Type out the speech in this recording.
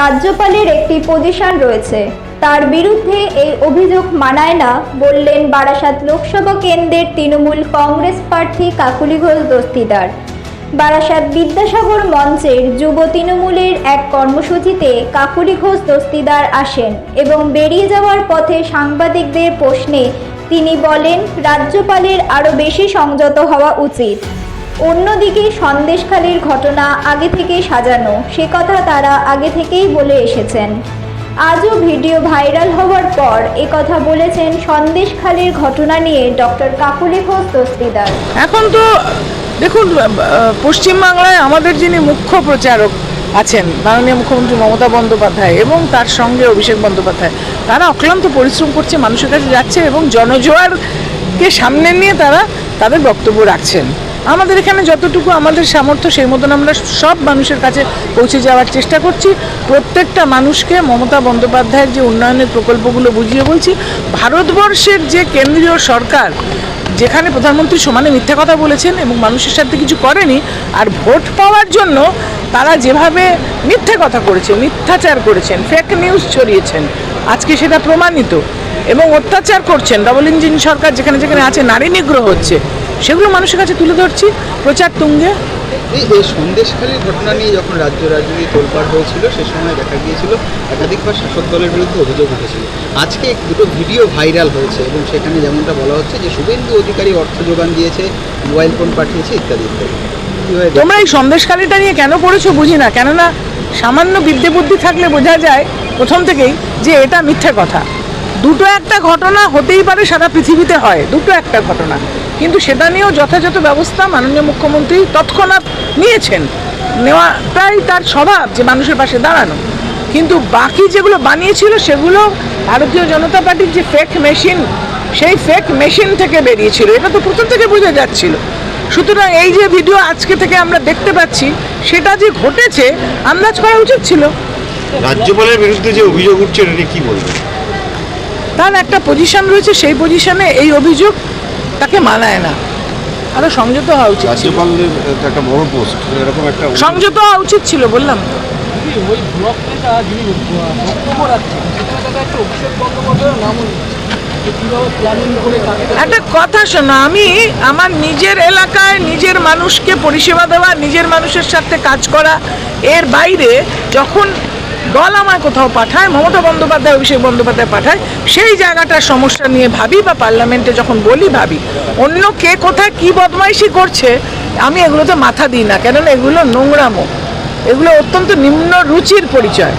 রাজ্যপালের একটি পজিশন রয়েছে। তার বিরুদ্ধে এই অভিযোগ মানায় না বললেন বারাসাত লোকসভা কেন্দ্রের তৃণমূল কংগ্রেস প্রার্থী কাকুলি ঘোষ দস্তিদার। বারাসাত বিদ্যাসাগর মঞ্চের যুব তৃণমূলের এক কর্মসূচিতে কাকুলি ঘোষ দস্তিদার আসেন এবং বেরিয়ে যাওয়ার পথে সাংবাদিকদের প্রশ্নে তিনি বলেন, রাজ্যপালের আরও বেশি সংযত হওয়া উচিত। অন্যদিকে সন্দেশখালীর ঘটনা আগে থেকেই সাজানো, সে কথা তারা আগে থেকেই বলে এসেছেন। আজও ভিডিও ভাইরাল হওয়ার পর এ কথা বলেছেন সন্দেশখালীর ঘটনা নিয়ে ডক্টর কাকুলি ঘোষ দস্তিদার এখন তো দেখুন পশ্চিমবাংলায় আমাদের যিনি মুখ্য প্রচারক আছেন, মাননীয় মুখ্যমন্ত্রী মমতা বন্দ্যোপাধ্যায় এবং তার সঙ্গে অভিষেক বন্দ্যোপাধ্যায়, তারা অক্লান্ত পরিশ্রম করছে, মানুষের কাছে যাচ্ছে এবং জনজোয়ারকে সামনে নিয়ে তারা তাদের বক্তব্য রাখছেন। আমাদের এখানে যতটুকু আমাদের সামর্থ্য, সেই মতন আমরা সব মানুষের কাছে পৌঁছে যাওয়ার চেষ্টা করছি। প্রত্যেকটা মানুষকে মমতা বন্দ্যোপাধ্যায়ের যে উন্নয়নের প্রকল্পগুলো বুঝিয়ে বলছি, ভারতবর্ষের যে কেন্দ্রীয় সরকার, যেখানে প্রধানমন্ত্রী সমানে মিথ্যা কথা বলেছেন এবং মানুষের সাথে কিছু করেনি, আর ভোট পাওয়ার জন্য তারা যেভাবে মিথ্যে কথা করেছে, মিথ্যাচার করেছেন ফেক নিউজ ছড়িয়েছেন, আজকে সেটা প্রমাণিত এবং অত্যাচার করছেন। ডবল ইঞ্জিন সরকার যেখানে যেখানে আছে, নারী নিগ্রহ হচ্ছে। সেগুলো মানুষের কাছে তুলে ধরছি। প্রচার তুঙ্গে। এই এই সন্দেশখালীর ঘটনা নিয়ে যখন রাজ্য রাজনীতি তোলপাড় হয়েছিল সে সময় দেখা গিয়েছিল একাধিকবার শাসক দলের বিরুদ্ধে অভিযোগ উঠেছিল। আজকে দুটো ভিডিও ভাইরাল হয়েছে এবং সেখানে যেমনটা বলা হচ্ছে যে শুভেন্দু অধিকারী অর্থ যোগান দিয়েছে মোবাইল ফোন পাঠিয়েছে ইত্যাদি ইত্যাদি। তোমরা এই সন্দেশকালীটা নিয়ে কেন পড়েছো বুঝি না কেননা সামান্য বিদ্যে বুদ্ধি থাকলে বোঝা যায় প্রথম থেকেই যে এটা মিথ্যে কথা। দুটো একটা ঘটনা হতেই পারে সারা পৃথিবীতে হয় দুটো একটা ঘটনা। কিন্তু সেটা নিয়েও যথাযথ ব্যবস্থা মাননীয় মুখ্যমন্ত্রী তৎক্ষণাৎ নিয়েছেন। নেওয়াটাই তার স্বভাব যে মানুষের পাশে দাঁড়ানো। কিন্তু বাকি যেগুলো বানিয়েছিল সেগুলো ভারতীয় জনতা পার্টির যে ফেক মেশিন সেই ফেক মেশিন থেকে বেরিয়েছিল। এটা তো প্রথম থেকে বোঝা যাচ্ছিল। সুতরাং এই যে ভিডিও আজকে থেকে আমরা দেখতে পাচ্ছি সেটা যে ঘটেছে আন্দাজ করা উচিত ছিল। রাজ্যপালের বিরুদ্ধে যে অভিযোগ উঠছে এটা কি বলবেন? তার একটা পজিশন রয়েছে সেই পজিশনে এই অভিযোগ তাকে মানায় না। আরও সংযত হওয়া উচিত রাজ্যপালের একটা বড় পোস্ট এরকম একটা সংযত হওয়া উচিত ছিল বললাম তো। ওই ব্লক নেতা যিনি বক্তব্য রাখছেন সেখানে অভিষেক বন্দ্যোপাধ্যায়ের নাম যে কীভাবে প্ল্যানিং করে কাকে একটা কথা শোনো আমি আমার নিজের এলাকায় নিজের মানুষকে পরিষেবা দেওয়া নিজের মানুষের সাথে কাজ করা এর বাইরে যখন দল আমায় কোথাও পাঠায়, মমতা বন্দ্যোপাধ্যায়, অভিষেক বন্দ্যোপাধ্যায় পাঠায়, সেই জায়গাটার সমস্যা নিয়ে ভাবি বা পার্লামেন্টে যখন বলি ভাবি, অন্য কে কোথায় কি বদমাইশি করছে, আমি এগুলোতে মাথা দিই না, কেননা এগুলো নোংরামো। এগুলো অত্যন্ত নিম্ন রুচির পরিচয়।